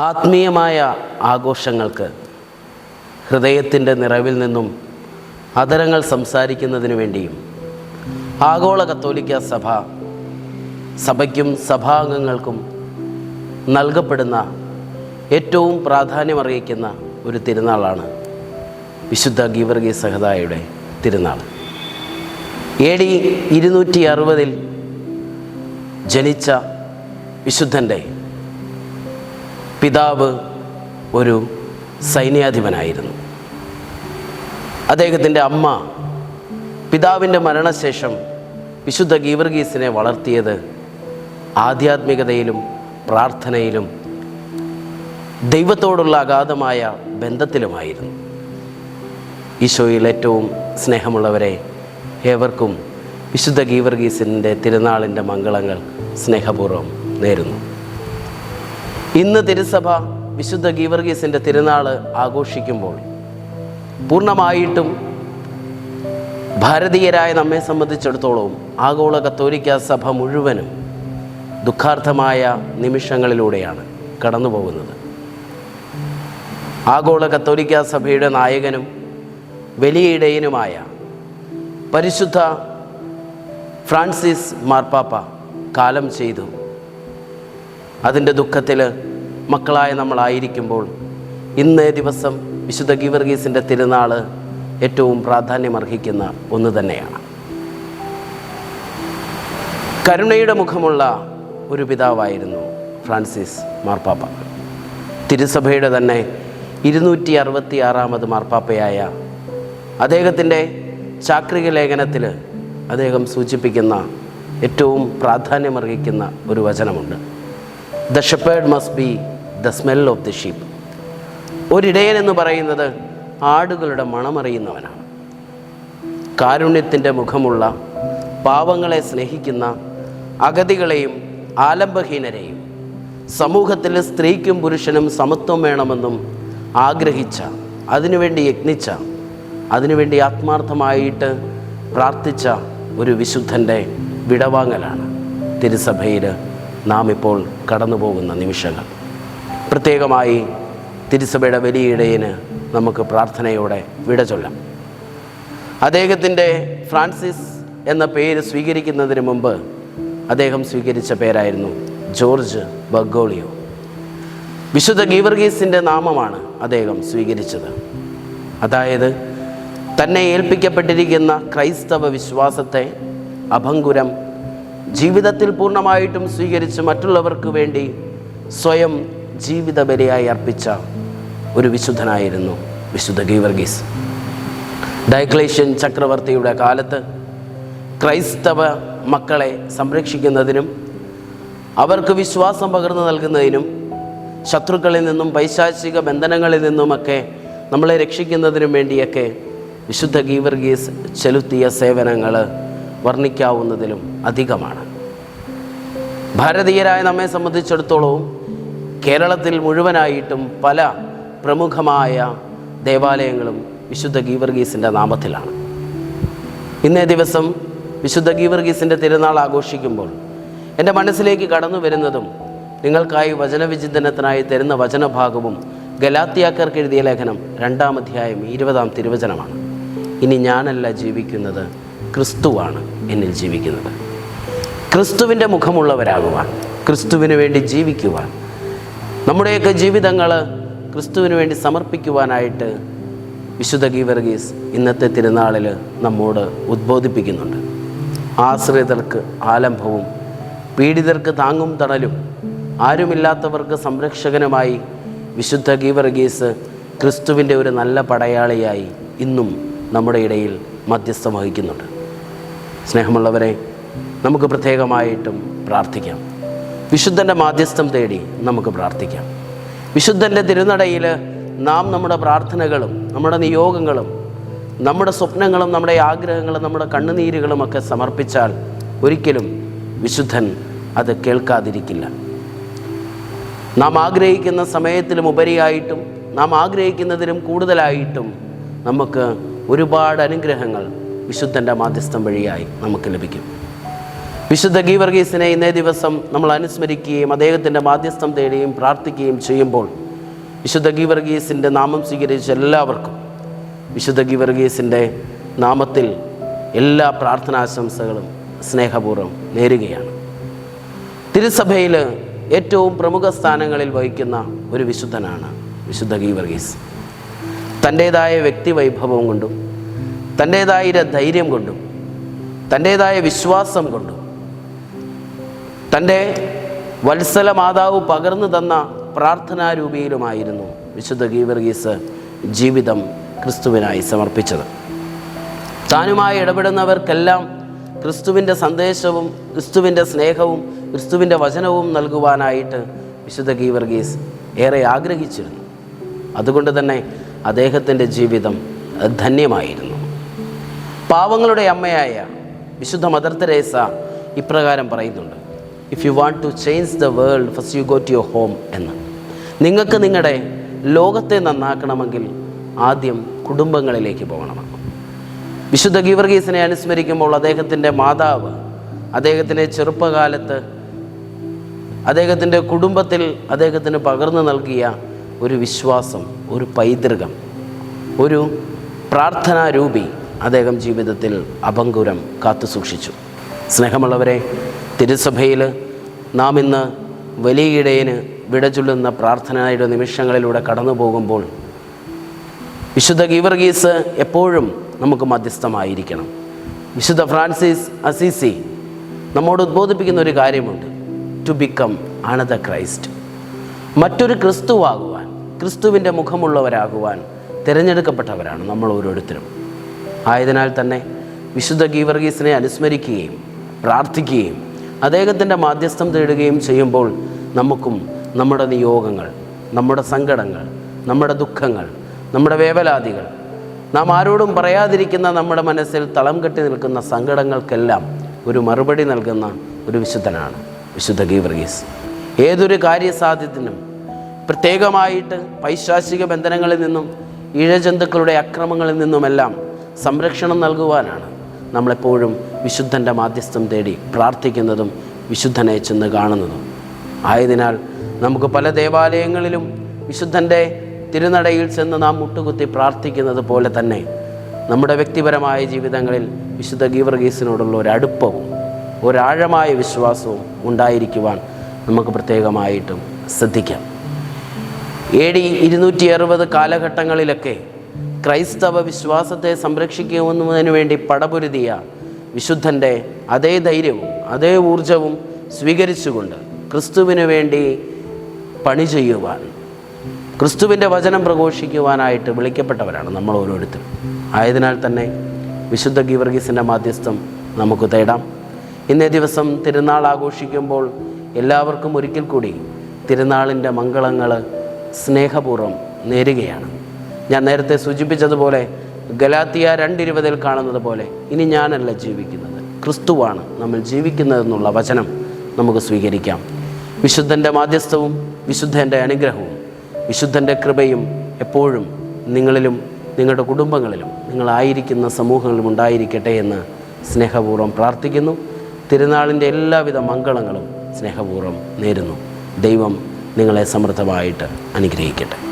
ആത്മീയമായ ആഘോഷങ്ങൾക്ക് ഹൃദയത്തിന്റെ നിറവിൽ നിന്നും അതരങ്ങൾ സംസാരിക്കുന്നതിന് വേണ്ടിയും ആഗോള കത്തോലിക്ക സഭ സഭയ്ക്കും സഭാംഗങ്ങൾക്കും നൽകപ്പെടുന്ന ഏറ്റവും പ്രാധാന്യമറിയിക്കുന്ന ഒരു തിരുനാളാണ് വിശുദ്ധ ഗീവർഗി സഹദായുടെ തിരുനാൾ. എ ഡി ഇരുന്നൂറ്റി അറുപതിൽ ജനിച്ച വിശുദ്ധന്റെ പിതാവ് ഒരു സൈന്യാധിപനായിരുന്നു. അദ്ദേഹത്തിന്റെ അമ്മ പിതാവിന്റെ മരണശേഷം വിശുദ്ധ ഗീവർഗീസിനെ വളർത്തിയത് ആധ്യാത്മികതയിലും പ്രാർത്ഥനയിലും ദൈവത്തോടുള്ള അഗാധമായ ബന്ധത്തിലുമായിരുന്നു. ഈശോയിൽ ഏറ്റവും സ്നേഹമുള്ളവരെ ഏവർക്കും വിശുദ്ധ ഗീവർഗീസിന്റെ തിരുനാളിന്റെ മംഗളങ്ങൾ സ്നേഹപൂർവം നേരുന്നു. ഇന്ന് തിരുസഭ വിശുദ്ധ ഗീവർഗീസിന്റെ തിരുനാൾ ആഘോഷിക്കുമ്പോൾ പൂർണമായിട്ടും ഭാരതീയരായ നമ്മെ സംബന്ധിച്ചിടത്തോളം ആഗോള കത്തോലിക്ക സഭ മുഴുവനും ദുഃഖാർത്ഥമായ നിമിഷങ്ങളിലൂടെയാണ് കടന്നു പോകുന്നത് ആഗോള കത്തോലിക്ക സഭയുടെ നായകനും വലിയ ഇടയനുമായ പരിശുദ്ധ ഫ്രാൻസിസ് മാർപ്പാപ്പ കാലം ചെയ്തു. അതിന്റെ ദുഃഖത്തിൽ മക്കളായ നമ്മളായിരിക്കുമ്പോൾ ഇന്നേ ദിവസം വിശുദ്ധ ഗീവർഗീസിന്റെ തിരുനാൾ ഏറ്റവും പ്രാധാന്യമർഹിക്കുന്ന ഒന്ന് തന്നെയാണ്. കരുണയുടെ മുഖമുള്ള ഒരു പിതാവായിരുന്നു ഫ്രാൻസിസ് മാർപ്പാപ്പ. തിരുസഭയുടെ തന്നെ ഇരുന്നൂറ്റി അറുപത്തി ആറാമത് മാർപ്പാപ്പയായ അദ്ദേഹത്തിന്റെ ചാക്രിക ലേഖനത്തിൽ അദ്ദേഹം സൂചിപ്പിക്കുന്ന ഏറ്റവും പ്രാധാന്യമർഹിക്കുന്ന ഒരു വചനമുണ്ട്. The shepherd must be the smell of the sheep ഒരിടയൻ എന്ന് പറയുന്നത് ആടുകളുടെ മണമറിയുന്നവനാണ്. കാരുണ്യത്തിന്റെ മുഖമുള്ള പാവങ്ങളെ സ്നേഹിക്കുന്ന അഗതികളെയും ആലംബഹീനരെയും സമൂഹത്തിൽ സ്ത്രീക്കും പുരുഷനും സമത്വം വേണമെന്നും ആഗ്രഹിച്ച അതിനുവേണ്ടി യത്നിച്ച അതിനുവേണ്ടി ആത്മാർത്ഥമായിട്ട് പ്രാർത്ഥിച്ച ഒരു വിശുദ്ധന്റെ വിടവാങ്ങലാണ് തിരുസഭയിൽ നാം ഇപ്പോൾ കടന്നു പോകുന്ന നിമിഷങ്ങൾ. പ്രത്യേകമായി തിരുസഭയുടെ വലിയ ഇടയന് നമുക്ക് പ്രാർത്ഥനയോടെ വിട ചൊല്ലാം. അദ്ദേഹത്തിന്റെ ഫ്രാൻസിസ് എന്ന പേര് സ്വീകരിക്കുന്നതിന് മുമ്പ് അദ്ദേഹം സ്വീകരിച്ച പേരായിരുന്നു ജോർജ് ബഗോളിയോ വിശുദ്ധ ഗീവർഗീസിന്റെ നാമമാണ് അദ്ദേഹം സ്വീകരിച്ചത്. അതായത് തന്നെ ഏൽപ്പിക്കപ്പെട്ടിരിക്കുന്ന ക്രൈസ്തവ വിശ്വാസത്തെ അഭങ്കുരം ജീവിതത്തിൽ പൂർണമായിട്ടും സ്വീകരിച്ച് മറ്റുള്ളവർക്ക് വേണ്ടി സ്വയം ജീവിത ബലിയായി അർപ്പിച്ച ഒരു വിശുദ്ധനായിരുന്നു വിശുദ്ധ ഗീവർഗീസ്. ഡൈക്ലേഷ്യൻ ചക്രവർത്തിയുടെ കാലത്ത് ക്രൈസ്തവ മക്കളെ സംരക്ഷിക്കുന്നതിനും അവർക്ക് വിശ്വാസം പകർന്നു നൽകുന്നതിനും ശത്രുക്കളിൽ നിന്നും പൈശാചിക ബന്ധനങ്ങളിൽ നിന്നുമൊക്കെ നമ്മളെ രക്ഷിക്കുന്നതിനും വേണ്ടിയൊക്കെ വിശുദ്ധ ഗീവർഗീസ് ചെലുത്തിയ സേവനങ്ങൾ വർണിക്കാവുന്നതിലും അധികമാണ്. ഭാരതീയരായ നമ്മെ സംബന്ധിച്ചിടത്തോളവും കേരളത്തിൽ മുഴുവനായിട്ടും പല പ്രമുഖമായ ദേവാലയങ്ങളും വിശുദ്ധ ഗീവർഗീസിന്റെ നാമത്തിലാണ്. ഇന്നേ ദിവസം വിശുദ്ധ ഗീവർഗീസിന്റെ തിരുനാൾ ആഘോഷിക്കുമ്പോൾ എന്റെ മനസ്സിലേക്ക് കടന്നു വരുന്നതും നിങ്ങൾക്കായി വചനവിചിന്തനത്തിനായി തരുന്ന വചനഭാഗവും ഗലാത്തിയാക്കർക്ക് എഴുതിയ ലേഖനം രണ്ടാം അധ്യായം ഇരുപതാം തിരുവചനമാണ്. ഇനി ഞാനല്ല ജീവിക്കുന്നത് ക്രിസ്തുവാണ് എന്നിൽ ജീവിക്കുന്നത്. ക്രിസ്തുവിന്റെ മുഖമുള്ളവരാകുവാൻ ക്രിസ്തുവിന് വേണ്ടി ജീവിക്കുവാൻ നമ്മുടെയൊക്കെ ജീവിതങ്ങൾ ക്രിസ്തുവിന് വേണ്ടി സമർപ്പിക്കുവാനായിട്ട് വിശുദ്ധ ഗീവർഗീസ് ഇന്നത്തെ തിരുനാളിൽ നമ്മോട് ഉദ്ബോധിപ്പിക്കുന്നുണ്ട്. ആശ്രിതർക്ക് ആലംബവും പീഡിതർക്ക് താങ്ങും തണലും ആരുമില്ലാത്തവർക്ക് സംരക്ഷകനുമായി വിശുദ്ധ ഗീവർഗീസ് ക്രിസ്തുവിന്റെ ഒരു നല്ല പടയാളിയായി ഇന്നും നമ്മുടെ ഇടയിൽ മധ്യസ്ഥം വഹിക്കുന്നുണ്ട്. സ്നേഹമുള്ളവരെ നമുക്ക് പ്രത്യേകമായിട്ടും പ്രാർത്ഥിക്കാം. വിശുദ്ധന്റെ മാധ്യസ്ഥം തേടി നമുക്ക് പ്രാർത്ഥിക്കാം. വിശുദ്ധന്റെ തിരുനടയിൽ നാം നമ്മുടെ പ്രാർത്ഥനകളും നമ്മുടെ നിയോഗങ്ങളും നമ്മുടെ സ്വപ്നങ്ങളും നമ്മുടെ ആഗ്രഹങ്ങളും നമ്മുടെ കണ്ണുനീരുകളും ഒക്കെ സമർപ്പിച്ചാൽ ഒരിക്കലും വിശുദ്ധൻ അത് കേൾക്കാതിരിക്കില്ല. നാം ആഗ്രഹിക്കുന്ന സമയത്തിലും ഉപരിയായിട്ടും നാം ആഗ്രഹിക്കുന്നതിലും കൂടുതലായിട്ടും നമുക്ക് ഒരുപാട് അനുഗ്രഹങ്ങൾ വിശുദ്ധന്റെ മാധ്യസ്ഥം വഴിയായി നമുക്ക് ലഭിക്കും. വിശുദ്ധ ഗീവർഗീസിനെ ഇന്നേ ദിവസം നമ്മൾ അനുസ്മരിക്കുകയും അദ്ദേഹത്തിന്റെ മാധ്യസ്ഥം തേടുകയും പ്രാർത്ഥിക്കുകയും ചെയ്യുമ്പോൾ വിശുദ്ധ ഗീവർഗീസിന്റെ നാമം സ്വീകരിച്ച എല്ലാവർക്കും വിശുദ്ധ ഗീവർഗീസിന്റെ നാമത്തിൽ എല്ലാ പ്രാർത്ഥനാശംസകളും സ്നേഹപൂർവം നേരുകയാണ്. തിരുസഭയിൽ ഏറ്റവും പ്രമുഖ സ്ഥാനങ്ങളിൽ വഹിക്കുന്ന ഒരു വിശുദ്ധനാണ് വിശുദ്ധ ഗീവർഗീസ്. തന്റേതായ വ്യക്തിവൈഭവം കൊണ്ടും തന്റേതായ ധൈര്യം കൊണ്ടും തന്റേതായ വിശ്വാസം കൊണ്ടും തന്റെ വത്സല മാതാവ് പകർന്നു തന്ന പ്രാർത്ഥനാരൂപിയിലുമായിരുന്നു വിശുദ്ധ ഗീവർഗീസ് ജീവിതം ക്രിസ്തുവിനായി സമർപ്പിച്ചത്. താനുമായി ഇടപെടുന്നവർക്കെല്ലാം ക്രിസ്തുവിന്റെ സന്ദേശവും ക്രിസ്തുവിന്റെ സ്നേഹവും ക്രിസ്തുവിന്റെ വചനവും നൽകുവാനായിട്ട് വിശുദ്ധ ഗീവർഗീസ് ഏറെ ആഗ്രഹിച്ചിരുന്നു. അതുകൊണ്ട് തന്നെ അദ്ദേഹത്തിന്റെ ജീവിതം ധന്യമായിരുന്നു. പാവങ്ങളുടെ അമ്മയായ വിശുദ്ധ മദർ തെരേസ ഇപ്രകാരം പറയുന്നുണ്ട്. If you want to change the world first you go to your home എന്ന്. നിങ്ങൾക്ക് നിങ്ങളുടെ ലോകത്തെ നന്നാക്കണമെങ്കിൽ ആദ്യം കുടുംബങ്ങളിലേക്ക് പോകണം. വിശുദ്ധ ഗീവർഗീസിനെ അനുസ്മരിക്കുമ്പോൾ അദ്ദേഹത്തിന്റെ മാതാവ് അദ്ദേഹത്തിന്റെ ചെറുപ്പകാലത്ത് അദ്ദേഹത്തിന്റെ കുടുംബത്തിൽ അദ്ദേഹത്തിന് പകർന്നു നൽകിയ ഒരു വിശ്വാസം ഒരു പൈതൃകം ഒരു പ്രാർത്ഥനാരൂപി അദ്ദേഹം ജീവിതത്തിൽ അപങ്കുരം കാത്തു സൂക്ഷിച്ചു. സ്നേഹമുള്ളവരെ തിരുസഭയിൽ നാം ഇന്ന് വലിയ ഇടയിന് വിട ചൊല്ലുന്ന പ്രാർത്ഥനയുടെ നിമിഷങ്ങളിലൂടെ കടന്നു പോകുമ്പോൾ വിശുദ്ധ ഗീവർഗീസ് എപ്പോഴും നമുക്ക് മധ്യസ്ഥമായിരിക്കണം. വിശുദ്ധ ഫ്രാൻസിസ് അസീസി നമ്മോട് ഉദ്ബോധിപ്പിക്കുന്ന ഒരു കാര്യമുണ്ട്. ടു ബിക്കം അണദ ക്രൈസ്റ്റ് മറ്റൊരു ക്രിസ്തുവാകുവാൻ ക്രിസ്തുവിന്റെ മുഖമുള്ളവരാകുവാൻ തിരഞ്ഞെടുക്കപ്പെട്ടവരാണ് നമ്മൾ ഓരോരുത്തരും. ആയതിനാൽ തന്നെ വിശുദ്ധ ഗീവർഗീസിനെ അനുസ്മരിക്കുകയും പ്രാർത്ഥിക്കുകയും അദ്ദേഹത്തിന്റെ മാധ്യസ്ഥം തേടുകയും ചെയ്യുമ്പോൾ നമുക്കും നമ്മുടെ നിയോഗങ്ങൾ നമ്മുടെ സങ്കടങ്ങൾ നമ്മുടെ ദുഃഖങ്ങൾ നമ്മുടെ വേവലാതികൾ നാം ആരോടും പറയാതിരിക്കുന്ന നമ്മുടെ മനസ്സിൽ തളം കെട്ടി നിൽക്കുന്ന സങ്കടങ്ങൾക്കെല്ലാം ഒരു മറുപടി നൽകുന്ന ഒരു വിശുദ്ധനാണ് വിശുദ്ധ ഗീവർഗീസ്. ഏതൊരു കാര്യസാധ്യത്തിനും പ്രത്യേകമായിട്ട് പൈശാചിക ബന്ധനങ്ങളിൽ നിന്നും ഇഴജന്തുക്കളുടെ അക്രമങ്ങളിൽ നിന്നുമെല്ലാം സംരക്ഷണം നൽകുവാനാണ് നമ്മളെപ്പോഴും വിശുദ്ധന്റെ മാധ്യസ്ഥം തേടി പ്രാർത്ഥിക്കുന്നതും വിശുദ്ധനെ ചെന്ന് കാണുന്നതും. ആയതിനാൽ നമുക്ക് പല ദേവാലയങ്ങളിലും വിശുദ്ധന്റെ തിരുനടയിൽ ചെന്ന് നാം മുട്ടുകുത്തി പ്രാർത്ഥിക്കുന്നത് പോലെ തന്നെ നമ്മുടെ വ്യക്തിപരമായ ജീവിതങ്ങളിൽ വിശുദ്ധ ഗീവർഗീസിനോടുള്ള ഒരു അടുപ്പവും ഒരാഴമായ വിശ്വാസവും ഉണ്ടായിരിക്കുവാൻ നമുക്ക് പ്രത്യേകമായിട്ടും ശ്രദ്ധിക്കാം. എ ഡി ഇരുന്നൂറ്റി അറുപത് കാലഘട്ടങ്ങളിലൊക്കെ ക്രൈസ്തവ വിശ്വാസത്തെ സംരക്ഷിക്കുന്നതിന് വേണ്ടി പടപൊരുതിയ വിശുദ്ധന്റെ അതേ ധൈര്യവും അതേ ഊർജവും സ്വീകരിച്ചുകൊണ്ട് ക്രിസ്തുവിന് വേണ്ടി പണി ചെയ്യുവാൻ ക്രിസ്തുവിന്റെ വചനം പ്രഘോഷിക്കുവാനായിട്ട് വിളിക്കപ്പെട്ടവരാണ് നമ്മൾ ഓരോരുത്തരും. ആയതിനാൽ തന്നെ വിശുദ്ധ ഗീവർഗീസിന്റെ മാധ്യസ്ഥം നമുക്ക് തേടാം. ഇന്നേ ദിവസം തിരുനാൾ ആഘോഷിക്കുമ്പോൾ എല്ലാവർക്കും ഒരിക്കൽ കൂടി തിരുനാളിന്റെ മംഗളങ്ങൾ സ്നേഹപൂർവം നേരുകയാണ്. ഞാൻ നേരത്തെ സൂചിപ്പിച്ചതുപോലെ ഗലാത്തിയ രണ്ടിരുപതിൽ കാണുന്നത് പോലെ ഇനി ഞാനല്ല ജീവിക്കുന്നത്. ക്രിസ്തുവാണ് നമ്മൾ ജീവിക്കുന്നതെന്നുള്ള വചനം നമുക്ക് സ്വീകരിക്കാം. വിശുദ്ധന്റെ മാധ്യസ്ഥവും വിശുദ്ധന്റെ അനുഗ്രഹവും വിശുദ്ധന്റെ കൃപയും എപ്പോഴും നിങ്ങളിലും നിങ്ങളുടെ കുടുംബങ്ങളിലും നിങ്ങളായിരിക്കുന്ന സമൂഹങ്ങളിലും ഉണ്ടായിരിക്കട്ടെ എന്ന് സ്നേഹപൂർവം പ്രാർത്ഥിക്കുന്നു. തിരുനാളിന്റെ എല്ലാവിധ മംഗളങ്ങളും സ്നേഹപൂർവം നേരുന്നു. ദൈവം നിങ്ങളെ സമൃദ്ധമായിട്ട് അനുഗ്രഹിക്കട്ടെ.